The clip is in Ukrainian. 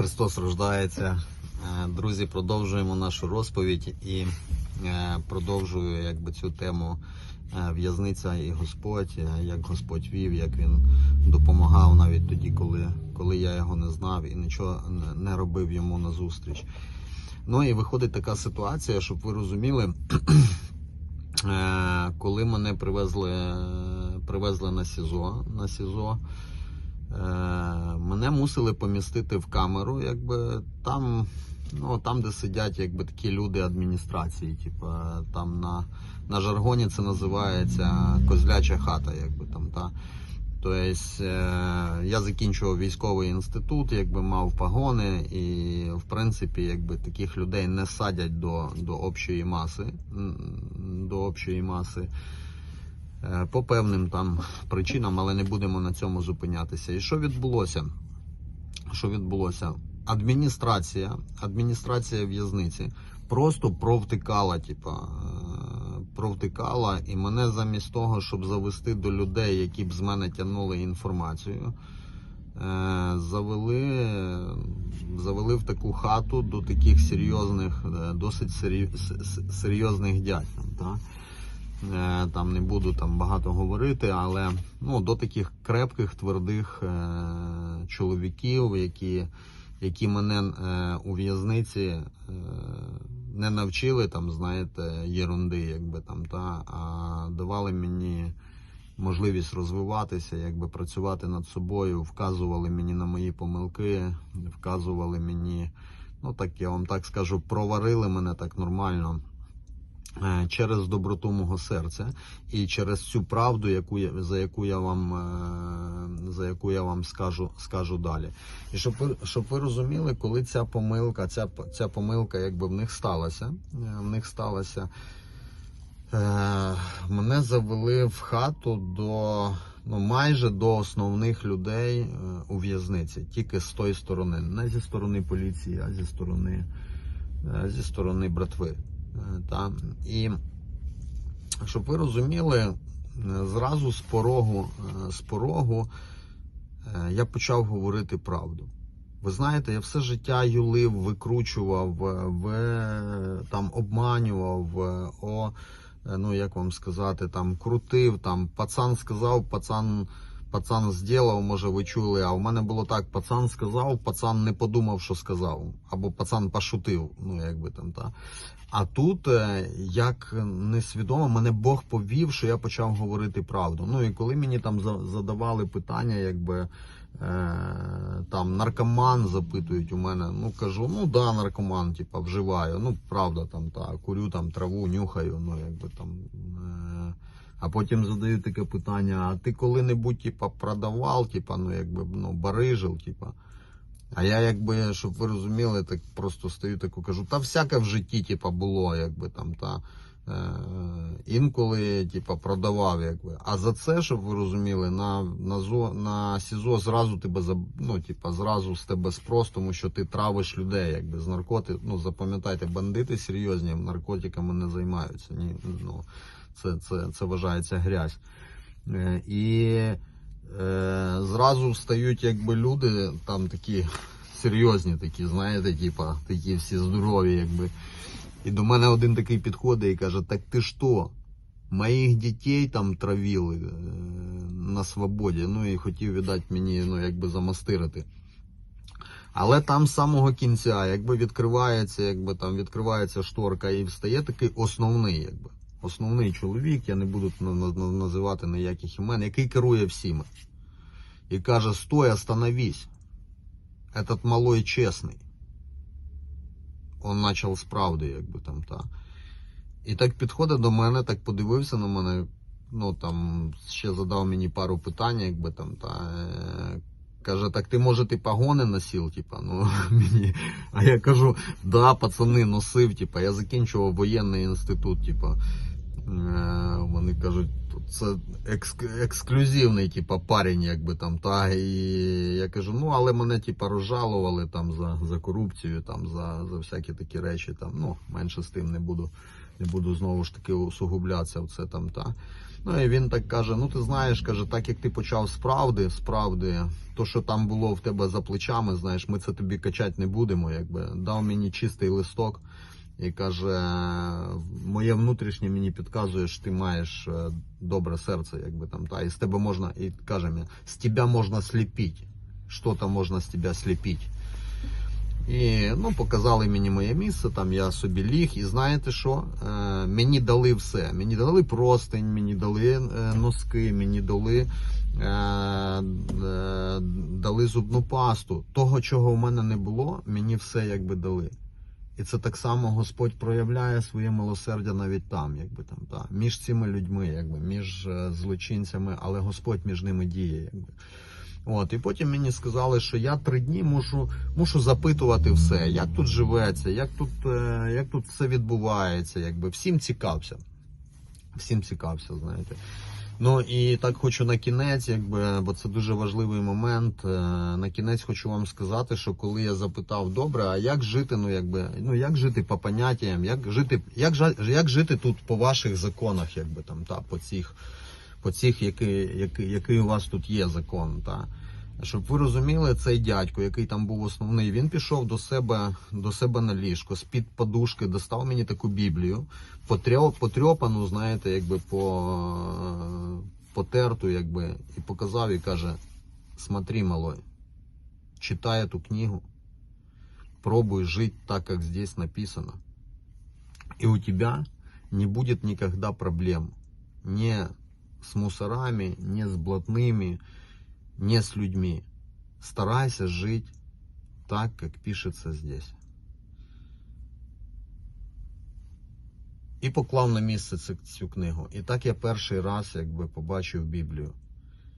Христос рождається. Е, Друзі, продовжуємо нашу розповідь і е, продовжую якби цю тему е, в'язниця і Господь, як Господь вів, як він допомагав навіть тоді, коли, коли я його не знав і нічого не- робив йому назустріч. Ну і виходить така ситуація, щоб ви розуміли, коли мене привезли, привезли на СІЗО, на СІЗО. Е, мене мусили помістити в камеру, якби там, ну там, де сидять якби такі люди адміністрації, типу, там на, на жаргоні це називається козляча хата, якби там та. Тобто е, я закінчував військовий інститут, якби мав погони, і в принципі, якби таких людей не садять до, до общої маси, до общої маси. Е, по певним там причинам, але не будемо на цьому зупинятися. І що відбулося? Що відбулося? Адміністрація, адміністрація в'язниці просто провтикала, типа, е, провтикала, і мене замість того, щоб завести до людей, які б з мене тягнули інформацію, е, завели, завели в таку хату до таких серйозних, досить серйозних дядь. там, Та? Е, Там не буду там багато говорити, але ну, до таких крепких, твердих е, чоловіків, які, які мене е, у в'язниці е, не навчили там, знаєте, єрунди, якби там, та, а давали мені можливість розвиватися, якби працювати над собою, вказували мені на мої помилки, вказували мені, ну так я вам так скажу, проварили мене так нормально. е, через доброту мого серця і через цю правду, яку я, за яку я вам е, за яку я вам скажу, скажу далі. І щоб ви, щоб ви розуміли, коли ця помилка, ця, ця помилка якби в них сталася, е, в них сталася. Е, мене завели в хату до ну майже до основних людей е, у в'язниці, тільки з тої сторони, не зі сторони поліції, а зі сторони, е, зі сторони братви. Е, Та. І щоб ви розуміли, е, зразу з порогу, е, з порогу я почав говорити правду. Ви знаєте, я все життя юлив, викручував, в, там обманював, о, ну як вам сказати, там крутив, там пацан сказав, пацан. Пацан зробив, може ви чули, а в мене було так: пацан сказав, пацан не подумав, що сказав. Або пацан пошутив, ну якби там та. А тут, е, як несвідомо, мене Бог повів, що я почав говорити правду. Ну і коли мені там задавали питання, якби е, там наркоман запитують у мене, ну кажу, ну да, наркоман, типа, вживаю. Ну, правда, там та курю там траву, нюхаю, ну якби там. А потім задають таке питання: а ти коли-небудь типа продавав, типа, ну якби ну, барижив, типа. А я якби, щоб ви розуміли, так просто стою таку кажу, та всяке в житті, типа, було, якби там, та е, інколи, типа, продавав, якби. А за це, щоб ви розуміли, на, на, зо, на СІЗО зразу тебе ну, типа, зразу з тебе спрос, тому що ти травиш людей, якби з наркоти. Ну, запам'ятайте, бандити серйозні наркотиками не займаються. Ні, ну, це, це, це вважається грязь. Е, І е, зразу встають якби люди там такі серйозні, такі, знаєте, типа, такі всі здорові, якби. І до мене один такий підходить і каже: Так ти що? Моїх дітей там травили е, на свободі, ну і хотів віддати мені, ну, якби замастирити. Але там з самого кінця, якби відкривається, якби там відкривається шторка і встає такий основний, якби. Основний чоловік, я не буду на- на- на- називати ніяких імен, який керує всіми. І каже: Стой, остановись. Этот малой чесний. Он почав правди, якби там та. І так підходить до мене, так подивився на мене. Ну там ще задав мені пару питань, якби там та. е, Каже, так ти може ти погони носив, типа, ну мені. А я кажу, да, пацани, носив, типа, я закінчував воєнний інститут, типа. Е, Вони кажуть, це екск- ексклюзивний, типа, парень, якби там, та. І я кажу, ну, але мене, типа, розжалували там за, за корупцію, там, за, за всякі такі речі, там, ну, менше з тим не буду, не буду знову ж таки усугублятися в це там, та. Ну і він так каже: ну ти знаєш, каже, так як ти почав з правди, з правди, то, що там було в тебе за плечами, знаєш, ми це тобі качати не будемо. Якби дав мені чистий листок і каже, моє внутрішнє мені підказує, що ти маєш е, добре серце, якби там, та, і з тебе можна, і каже мені, з тебе можна сліпити. Що там можна з тебе сліпити. І ну, показали мені моє місце, там я собі ліг, і знаєте що? Е, мені дали все. Мені дали простень, мені дали е, носки, мені дали, е, е, дали зубну пасту. Того, чого в мене не було, мені все якби дали. І це так само Господь проявляє своє милосердя навіть там, якби там, та, між цими людьми, якби, між е, злочинцями, але Господь між ними діє. Якби. От, і потім мені сказали, що я три дні мушу, мушу запитувати все, як тут живеться, як тут, е, як тут все відбувається. Якби. Всім цікався. Всім цікався, знаєте. Ну і так хочу на кінець, якби, бо це дуже важливий момент. е, На кінець хочу вам сказати, що коли я запитав, добре, а як жити, ну якби, ну як жити по поняттям, як жити, як, як жити тут по ваших законах, якби там, та, по цих, по цих, який, який, який у вас тут є закон, та. Щоб ви розуміли, цей дядько, який там був основний, він пішов до себе, до себе на ліжко, з-під подушки достав мені таку Біблію, потрьопану, знаєте, якби по, потерту, якби, і показав і каже: Смотри, малой, читай эту книгу, пробуй жить так, как здесь написано, и у тебя не будет никогда проблем. Не с мусорами, не с блатными, не с людьми. Старайся жить так, как пишется здесь. І поклав на місце цю, книгу. І так я перший раз якби побачив Біблію.